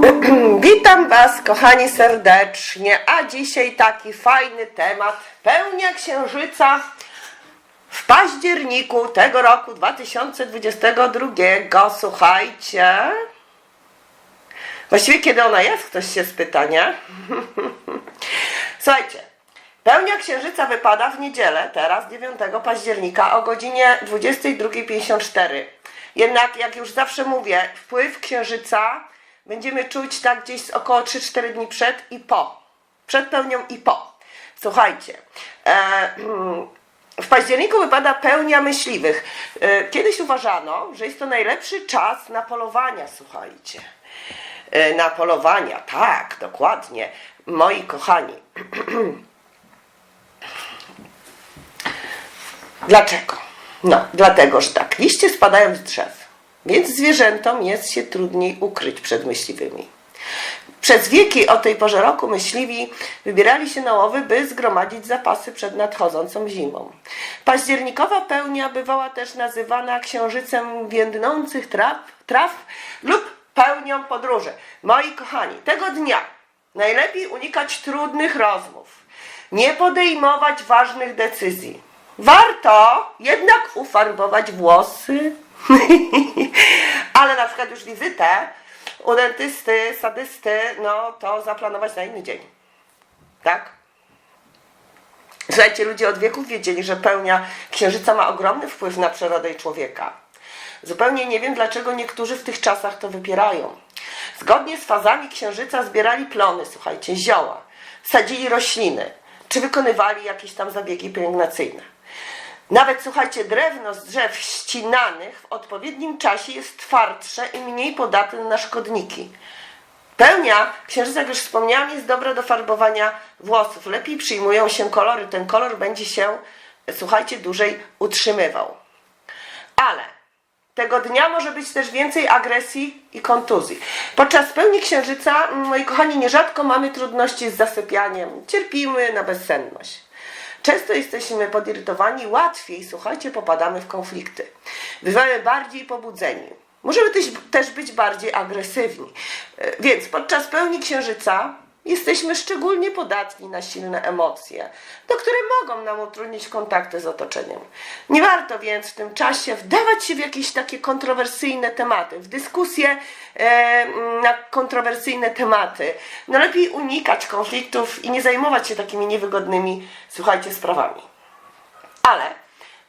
Witam Was, kochani, serdecznie. A dzisiaj taki fajny temat. Pełnia księżyca w październiku tego roku 2022. Słuchajcie. Właściwie kiedy ona jest, ktoś się spyta, nie? Słuchajcie. Pełnia księżyca wypada w niedzielę, teraz 9 października o godzinie 22.54. Jednak, jak już zawsze mówię, wpływ księżyca będziemy czuć tak gdzieś około 3-4 dni przed i po. Przed pełnią i po. Słuchajcie, e, w październiku wypada pełnia myśliwych. E, kiedyś uważano, że jest to najlepszy czas na polowania, słuchajcie. E, na polowania, tak, dokładnie. Moi kochani. Dlaczego? No, dlatego, że tak, liście spadają z drzew, więc zwierzętom jest się trudniej ukryć przed myśliwymi. Przez wieki o tej porze roku myśliwi wybierali się na łowy, by zgromadzić zapasy przed nadchodzącą zimą. Październikowa pełnia bywała też nazywana księżycem więdnących traw, traw lub pełnią podróży. Moi kochani, tego dnia najlepiej unikać trudnych rozmów, nie podejmować ważnych decyzji. Warto jednak ufarbować włosy, ale na przykład już wizytę u dentysty, sadysty, no to zaplanować na inny dzień. Tak? Słuchajcie, ludzie od wieków wiedzieli, że pełnia księżyca ma ogromny wpływ na przyrodę i człowieka. Zupełnie nie wiem, dlaczego niektórzy w tych czasach to wypierają. Zgodnie z fazami księżyca zbierali plony, słuchajcie, zioła, sadzili rośliny, czy wykonywali jakieś tam zabiegi pielęgnacyjne. Nawet, słuchajcie, drewno z drzew ścinanych w odpowiednim czasie jest twardsze i mniej podatne na szkodniki. Pełnia księżyca, jak już wspomniałam, jest dobra do farbowania włosów. Lepiej przyjmują się kolory. Ten kolor będzie się, słuchajcie, dłużej utrzymywał. Ale tego dnia może być też więcej agresji i kontuzji. Podczas pełni księżyca, mm, moi kochani, nierzadko mamy trudności z zasypianiem. Cierpimy na bezsenność. Często jesteśmy podirytowani, łatwiej, słuchajcie, popadamy w konflikty. Bywamy bardziej pobudzeni. Możemy też, być bardziej agresywni. E, Więc podczas pełni księżyca jesteśmy szczególnie podatni na silne emocje, do które mogą nam utrudnić kontakty z otoczeniem. Nie warto więc w tym czasie wdawać się w jakieś takie kontrowersyjne tematy, w dyskusje e, na kontrowersyjne tematy. No lepiej unikać konfliktów i nie zajmować się takimi niewygodnymi, słuchajcie, sprawami. Ale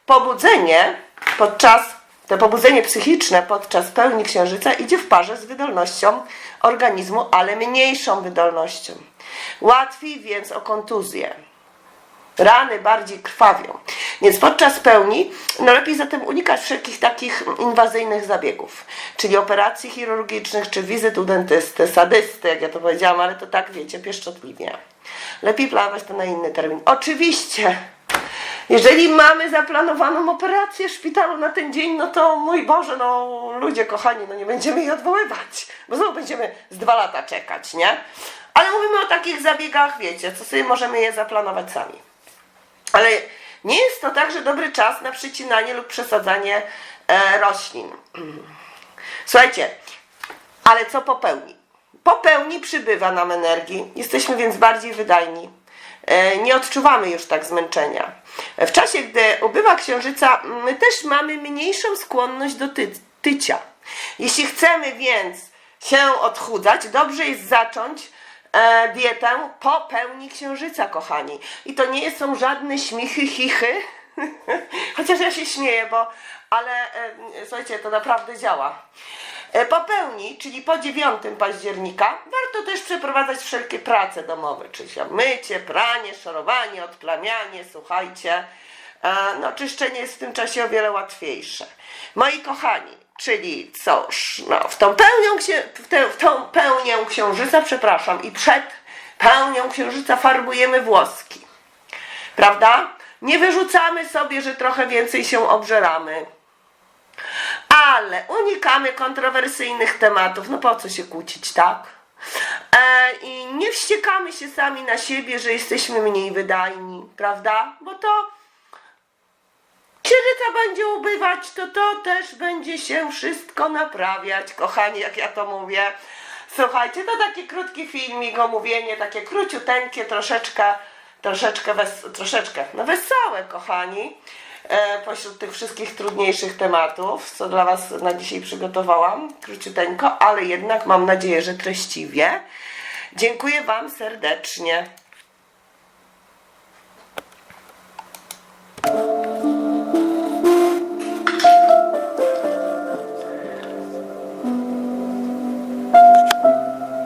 pobudzenie podczas, to pobudzenie psychiczne podczas pełni księżyca idzie w parze z wydolnością organizmu, ale mniejszą wydolnością. Łatwiej więc o kontuzję. Rany bardziej krwawią. Więc podczas pełni no lepiej zatem unikać wszelkich takich inwazyjnych zabiegów, czyli operacji chirurgicznych, czy wizyt u dentysty, sadysty, jak ja to powiedziałam, ale to tak wiecie, pieszczotliwie. Lepiej planować to na inny termin. Oczywiście, jeżeli mamy zaplanowaną operację w szpitalu na ten dzień, no to mój Boże, no ludzie kochani, no nie będziemy jej odwoływać, bo znowu będziemy z dwa lata czekać, nie? Ale mówimy o takich zabiegach, wiecie, co sobie możemy je zaplanować sami. Ale nie jest to także dobry czas na przycinanie lub przesadzanie e, roślin. Słuchajcie, ale co po pełni? Po pełni przybywa nam energii, jesteśmy więc bardziej wydajni. E, Nie odczuwamy już tak zmęczenia. W czasie, gdy ubywa księżyca, my też mamy mniejszą skłonność do ty tycia. Jeśli chcemy więc się odchudzać, dobrze jest zacząć e, dietę po pełni księżyca, kochani. I to nie są żadne śmichy, chichy, chociaż ja się śmieję, bo ale e, słuchajcie, to naprawdę działa. E, Po pełni, czyli po 9 października, warto też przeprowadzać wszelkie prace domowe, czyli mycie, pranie, szorowanie, odplamianie, słuchajcie. E, No, czyszczenie jest w tym czasie o wiele łatwiejsze. Moi kochani, czyli cóż, no, w tą pełnią, w tę, w tą pełnię księżyca, przepraszam, i przed pełnią księżyca farbujemy włoski. Prawda? Nie wyrzucamy sobie, że trochę więcej się obżeramy. Ale unikamy kontrowersyjnych tematów. No po co się kłócić, tak? E, I nie wściekamy się sami na siebie, że jesteśmy mniej wydajni, prawda? Bo to księżyca będzie ubywać, to to też będzie się wszystko naprawiać, kochani, jak ja to mówię. Słuchajcie, to taki krótki filmik, omówienie, takie króciuteńkie, troszeczkę, troszeczkę, wes, troszeczkę, no wesołe, kochani, pośród tych wszystkich trudniejszych tematów, co dla Was na dzisiaj przygotowałam, króciuteńko, ale jednak mam nadzieję, że treściwie. Dziękuję Wam serdecznie.